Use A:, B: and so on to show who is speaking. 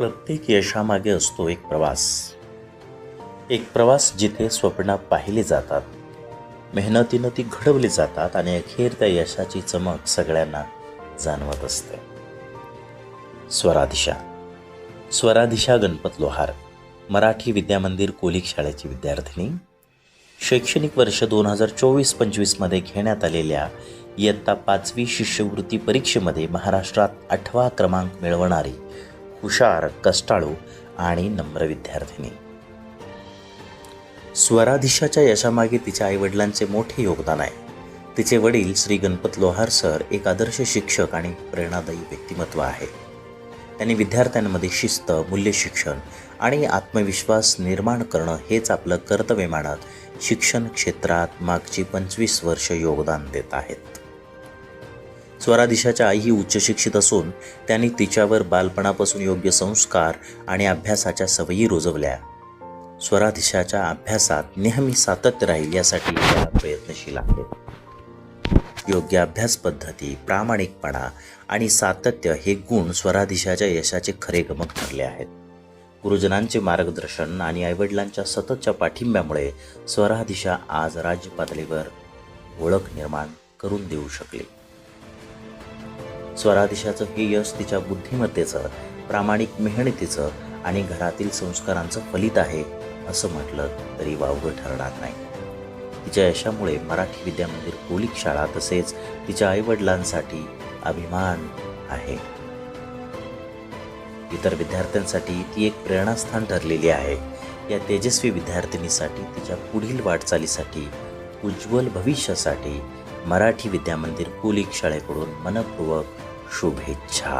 A: प्रत्येक यशामागे असतो एक प्रवास. एक प्रवास जिथे स्वप्न पाहिली जातात मेहनतीनं ती घडवली जातात आणि अखेर त्या यशाची चमक सगळ्यांना जाणवत असते. स्वराधिशा स्वराधिशा गणपत लोहार मराठी विद्यामंदिर कोलिक शाळेची विद्यार्थिनी शैक्षणिक वर्ष दोन हजार चोवीस पंचवीसमध्ये घेण्यात आलेल्या इयत्ता पाचवी शिष्यवृत्ती परीक्षेमध्ये महाराष्ट्रात आठवा क्रमांक मिळवणारी हुशार कष्टाळू आणि नम्र विद्यार्थिनी. स्वराधिशाच्या यशामागे तिच्या आईवडिलांचे मोठे योगदान आहे. तिचे वडील श्री गणपत लोहार सर एक आदर्श शिक्षक आणि प्रेरणादायी व्यक्तिमत्व आहे. त्यांनी विद्यार्थ्यांमध्ये शिस्त मूल्य शिक्षण आणि आत्मविश्वास निर्माण करणं हेच आपलं कर्तव्य मानत शिक्षण क्षेत्रात मागची पंचवीस वर्ष योगदान देत आहेत. स्वरादिशाच्या आई ही उच्चशिक्षित असून त्यांनी तिच्यावर बालपणापासून योग्य संस्कार आणि अभ्यासाच्या सवयी रुजवल्या. स्वराधिशाच्या अभ्यासात नेहमी सातत्य राहील यासाठी प्रयत्नशील आहेत योग्य अभ्यास पद्धती प्रामाणिकपणा आणि सातत्य हे गुण स्वराधिशाच्या यशाचे खरे गमक ठरले आहेत. गुरुजनांचे मार्गदर्शन आणि आईवडिलांच्या सततच्या पाठिंब्यामुळे स्वराधिशा आज राज्य पातळीवर ओळख निर्माण करून देऊ शकली. स्वरादिशाचं हे यश तिच्या बुद्धिमत्तेचं प्रामाणिक मेहनतीचं आणि घरातील संस्कारांचं फलित आहे असं म्हटलं तरी वावगं ठरणार नाही. तिच्या यशामुळे मराठी विद्यामंदिर कोलिक शाळा तसेच तिच्या आईवडिलांसाठी अभिमान आहे. इतर विद्यार्थ्यांसाठी ती एक प्रेरणास्थान ठरलेली आहे. या तेजस्वी विद्यार्थिनीसाठी तिच्या पुढील वाटचालीसाठी उज्ज्वल भविष्यासाठी मराठी विद्यामंदिर कुलिक शाळेकडून मनपूर्वक শুভেচ্ছা।